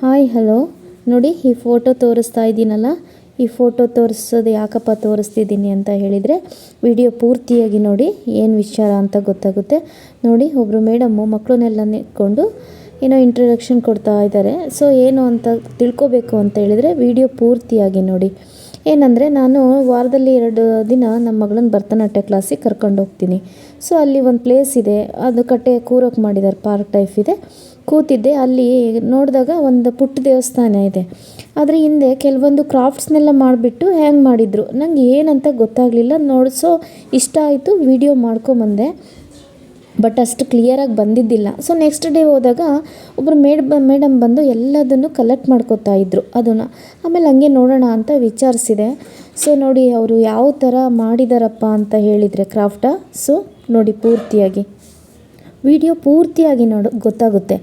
Hi, hello. ನೋಡಿ, ಈ photo ತೋರಿಸ್ತಾ ಇದ್ದೀನಲ್ಲ? ಈ ಫೋಟೋ ತೋರಿಸೋದು ಯಾಕಪ್ಪ ತೋರಿಸ್ತಿದ್ದೀನಿ ಅಂತ ಹೇಳಿದರೆ, ವಿಡಿಯೋ ಪೂರ್ತಿಯಾಗಿ ನೋಡಿ, ಏನು ವಿಚಾರ ಅಂತ ಗೊತ್ತಾಗುತ್ತೆ. ನೋಡಿ ಒಬ್ಬರು ಮೇಡಮ್ಮು ಮಕ್ಕಳನ್ನೆಲ್ಲ ನಿಂತ್ಕೊಂಡು ಏನೋ ಇಂಟ್ರಡಕ್ಷನ್ ಕೊಡ್ತಾ ಇದ್ದಾರೆ. ಸೊ ಏನು ಅಂತ ತಿಳ್ಕೊಬೇಕು ಅಂತ ಹೇಳಿದರೆ, ವಿಡಿಯೋ ಪೂರ್ತಿಯಾಗಿ ನೋಡಿ. ಏನಂದರೆ ನಾನು ವಾರದಲ್ಲಿ ಎರಡು ದಿನ ನಮ್ಮ ಮಗಳನ್ನ ಭರತನಾಟ್ಯ ಕ್ಲಾಸಿಗೆ ಕರ್ಕೊಂಡು ಹೋಗ್ತೀನಿ. ಸೊ ಅಲ್ಲಿ ಒಂದು ಪ್ಲೇಸ್ ಇದೆ. ಅದು ಕಟ್ಟೆ ಕೂರೋಕೆ ಮಾಡಿದ್ದಾರೆ ಪಾರ್ಕ್ ಟೈಪ್ ಇದೆ. ಕೂತಿದ್ದೆ, ಅಲ್ಲಿ ನೋಡಿದಾಗ ಒಂದು ಪುಟ್ಟ ದೇವಸ್ಥಾನ ಇದೆ. ಅದರ ಹಿಂದೆ ಕೆಲವೊಂದು ಕ್ರಾಫ್ಟ್ಸ್ನೆಲ್ಲ ಮಾಡಿಬಿಟ್ಟು ಹ್ಯಾಂಗ್ ಮಾಡಿದರು. ನಂಗೆ ಏನಂತ ಗೊತ್ತಾಗಲಿಲ್ಲ. ನೋಡಿ ಸೊ ಇಷ್ಟ ಆಯಿತು ವಿಡಿಯೋ ಮಾಡ್ಕೊಂಬಂದೆ. ಬಟ್ ಅಷ್ಟು ಕ್ಲಿಯರಾಗಿ ಬಂದಿದ್ದಿಲ್ಲ. ಸೊ ನೆಕ್ಸ್ಟ್ ಡೇ ಹೋದಾಗ ಒಬ್ಬರು ಮೇಡ್ ಮೇಡಮ್ ಬಂದು ಎಲ್ಲದನ್ನು ಕಲೆಕ್ಟ್ ಮಾಡ್ಕೋತಾ ಇದ್ದರು ಅದನ್ನು. ಆಮೇಲೆ ಹಂಗೆ ನೋಡೋಣ ಅಂತ ವಿಚಾರಿಸಿದೆ. ಸೊ ನೋಡಿ ಅವರು ಯಾವ ಥರ ಮಾಡಿದಾರಪ್ಪ ಅಂತ ಹೇಳಿದರೆ ಕ್ರಾಫ್ಟ ಸೊ ನೋಡಿ ಪೂರ್ತಿಯಾಗಿ. ವಿಡಿಯೋ ಪೂರ್ತಿಯಾಗಿ ನೋಡು, ಗೊತ್ತಾಗುತ್ತೆ.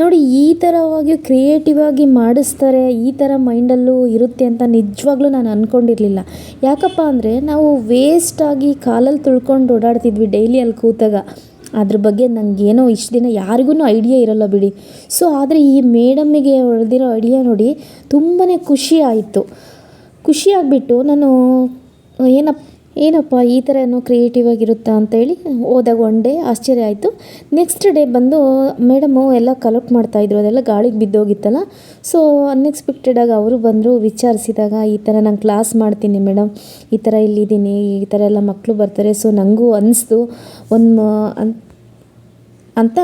ನೋಡಿ ಈ ಥರವಾಗಿ ಕ್ರಿಯೇಟಿವ್ ಆಗಿ ಮಾಡಿಸ್ತಾರೆ, ಈ ಥರ ಮೈಂಡಲ್ಲೂ ಇರುತ್ತೆ ಅಂತ ನಿಜವಾಗ್ಲೂ ನಾನು ಅಂದ್ಕೊಂಡಿರಲಿಲ್ಲ ಯಾಕಪ್ಪ ಅಂದರೆ ನಾವು ವೇಸ್ಟಾಗಿ ಕಾಲಲ್ಲಿ ತುಳ್ಕೊಂಡು ಓಡಾಡ್ತಿದ್ವಿ ಡೈಲಿ ಅಲ್ಲಿ ಕೂತಾಗ. ಅದ್ರ ಬಗ್ಗೆ ನನಗೇನೋ ಇಷ್ಟು ದಿನ ಯಾರಿಗೂ ಐಡಿಯಾ ಇರೋಲ್ಲ ಬಿಡಿ. ಸೊ ಆದರೆ ಈ ಮೇಡಮ್ಮಿಗೆ ಹೊಡೆದಿರೋ ಐಡಿಯಾ ನೋಡಿ ತುಂಬಾ ಖುಷಿ ಆಯಿತು. ಖುಷಿ ಆಗಿಬಿಟ್ಟು ನಾನು ಏನಪ್ಪ ಏನಪ್ಪ ಈ ಥರ ಏನೋ ಕ್ರಿಯೇಟಿವ್ ಆಗಿರುತ್ತಾ ಅಂತೇಳಿ ಹೋದಾಗ ಒನ್ ಡೇ ಆಶ್ಚರ್ಯ ಆಯಿತು. ನೆಕ್ಸ್ಟ್ ಡೇ ಬಂದು ಮೇಡಮು ಎಲ್ಲ ಕಲೆಕ್ಟ್ ಮಾಡ್ತಾಯಿದ್ರು ಅದೆಲ್ಲ ಗಾಳಿಗೆ ಬಿದ್ದೋಗಿತ್ತಲ್ಲ. ಸೊ ಅನ್ಎಕ್ಸ್ಪೆಕ್ಟೆಡಾಗಿ ಅವರು ಬಂದರು, ವಿಚಾರಿಸಿದಾಗ ಈ ಥರ ನಾನು ಕ್ಲಾಸ್ ಮಾಡ್ತೀನಿ ಮೇಡಮ್ ಈ ಥರ ಇಲ್ಲಿದ್ದೀನಿ, ಈ ಥರ ಎಲ್ಲ ಮಕ್ಕಳು ಬರ್ತಾರೆ. ಸೊ ನನಗೂ ಅನ್ನಿಸ್ತು ಒಂದು ಅಂತ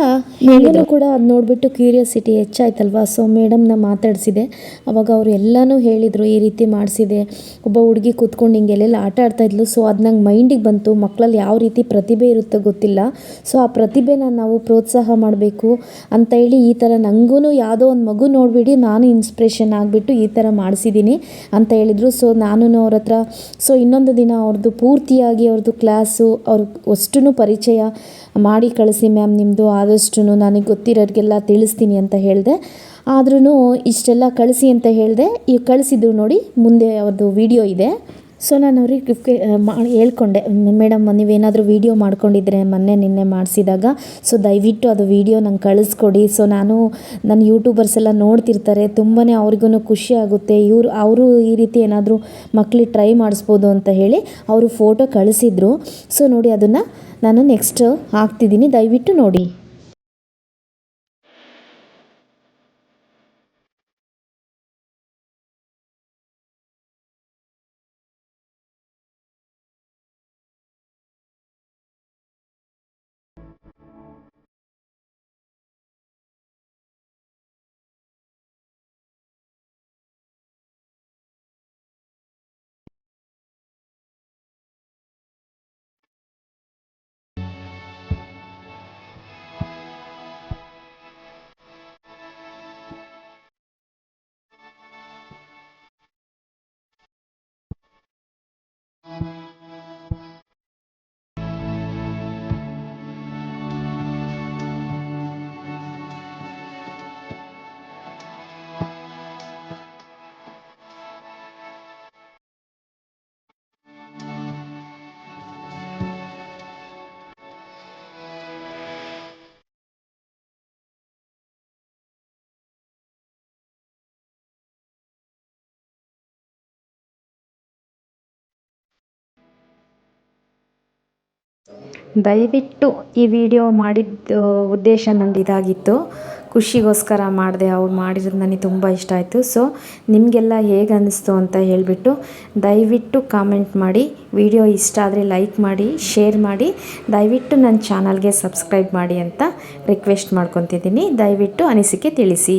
ಹೇಳಿದ್ರು ಕೂಡ ಅದು ನೋಡಿಬಿಟ್ಟು ಕ್ಯೂರಿಯಾಸಿಟಿ ಹೆಚ್ಚಾಯ್ತಲ್ವಾ? ಸೊ ಮೇಡಮ್ನ ಮಾತಾಡಿಸಿದೆ. ಅವಾಗ ಅವರು ಎಲ್ಲನೂ ಹೇಳಿದರು, ಈ ರೀತಿ ಮಾಡಿಸಿದೆ. ಒಬ್ಬ ಹುಡುಗಿ ಕೂತ್ಕೊಂಡು ಹಿಂಗೆ ಎಲ್ಲೆಲ್ಲ ಆಟ ಆಡ್ತಾಯಿದ್ಲು ಸೊ ಅದು ನಂಗೆ ಮೈಂಡಿಗೆ ಬಂತು. ಮಕ್ಕಳಲ್ಲಿ ಯಾವ ರೀತಿ ಪ್ರತಿಭೆ ಇರುತ್ತೋ ಗೊತ್ತಿಲ್ಲ. ಸೊ ಆ ಪ್ರತಿಭೆನ ನಾವು ಪ್ರೋತ್ಸಾಹ ಮಾಡಬೇಕು ಅಂತ ಹೇಳಿ ಈ ಥರ ನನಗೂ ಯಾವುದೋ ಒಂದು ಮಗು ನೋಡಿಬಿಡಿ, ನಾನು ಇನ್ಸ್ಪಿರೇಷನ್ ಆಗಿಬಿಟ್ಟು ಈ ಥರ ಮಾಡಿಸಿದ್ದೀನಿ ಅಂತ ಹೇಳಿದರು. ಸೊ ನಾನು ಅವ್ರ ಹತ್ರ ಸೊ ಇನ್ನೊಂದು ದಿನ ಅವ್ರದ್ದು ಪೂರ್ತಿಯಾಗಿ ಅವ್ರದ್ದು ಕ್ಲಾಸು, ಅವ್ರ ಅಷ್ಟು ಪರಿಚಯ ಮಾಡಿ ಕಳಿಸಿ ಮ್ಯಾಮ್ ನಿಮ್ಮದು ಆದಷ್ಟು ನನಗೆ ಗೊತ್ತಿರೋರಿಗೆಲ್ಲ ತಿಳಿಸ್ತೀನಿ ಅಂತ ಹೇಳಿದೆ. ಆದ್ರೂ ಇಷ್ಟೆಲ್ಲ ಕಳಿಸಿ ಅಂತ ಹೇಳಿದೆ. ಈಗ ಕಳಿಸಿದ್ದು ನೋಡಿ ಮುಂದೆ ಅವ್ರದ್ದು ವಿಡಿಯೋ ಇದೆ. ಸೊ ನಾನು ಅವ್ರಿಗೆ ಮಾಡಿ ಹೇಳ್ಕೊಂಡೆ. ಮೇಡಮ್, ನೀವೇನಾದರೂ ವೀಡಿಯೋ ಮಾಡ್ಕೊಂಡಿದ್ರೆ ಮೊನ್ನೆ ನಿನ್ನೆ ಮಾಡಿಸಿದಾಗ, ಸೊ ದಯವಿಟ್ಟು ಅದು ವೀಡಿಯೋ ನಂಗೆ ಕಳಿಸ್ಕೊಡಿ. ಸೊ ನಾನು ನನ್ನ ಯೂಟ್ಯೂಬರ್ಸ್ ಎಲ್ಲ ನೋಡ್ತಿರ್ತಾರೆ. ತುಂಬಾ ಅವ್ರಿಗೂ ಖುಷಿ ಆಗುತ್ತೆ. ಇವರು, ಅವರು ಈ ರೀತಿ ಏನಾದರೂ ಮಕ್ಳಿಗೆ ಟ್ರೈ ಮಾಡಿಸ್ಬೋದು ಅಂತ ಹೇಳಿ ಅವರು ಫೋಟೋ ಕಳಿಸಿದ್ರು. ಸೊ ನೋಡಿ ಅದನ್ನು ನಾನು ನೆಕ್ಸ್ಟ್ ಹಾಕ್ತಿದ್ದೀನಿ ದಯವಿಟ್ಟು ನೋಡಿ. ದಯವಿಟ್ಟು ಈ ವಿಡಿಯೋ ಮಾಡಿದ ಉದ್ದೇಶ ನಂದು ಇದಾಗಿತ್ತು. ಖುಷಿಗೋಸ್ಕರ ಮಾಡಿದೆ ಅವ್ರು ಮಾಡಿರೋದು ನನಗೆ ತುಂಬ ಇಷ್ಟ ಆಯಿತು. ಸೊ ನಿಮಗೆಲ್ಲ ಹೇಗೆ ಅನ್ನಿಸ್ತು ಅಂತ ಹೇಳಿಬಿಟ್ಟು ದಯವಿಟ್ಟು ಕಾಮೆಂಟ್ ಮಾಡಿ, ವಿಡಿಯೋ ಇಷ್ಟ ಆದರೆ ಲೈಕ್ ಮಾಡಿ, ಶೇರ್ ಮಾಡಿ, ದಯವಿಟ್ಟು ನನ್ನ ಚಾನಲ್ಗೆ ಸಬ್ಸ್ಕ್ರೈಬ್ ಮಾಡಿ ಅಂತ ರಿಕ್ವೆಸ್ಟ್ ಮಾಡ್ಕೊತಿದ್ದೀನಿ. ದಯವಿಟ್ಟು ಅನಿಸಿಕೆ ತಿಳಿಸಿ.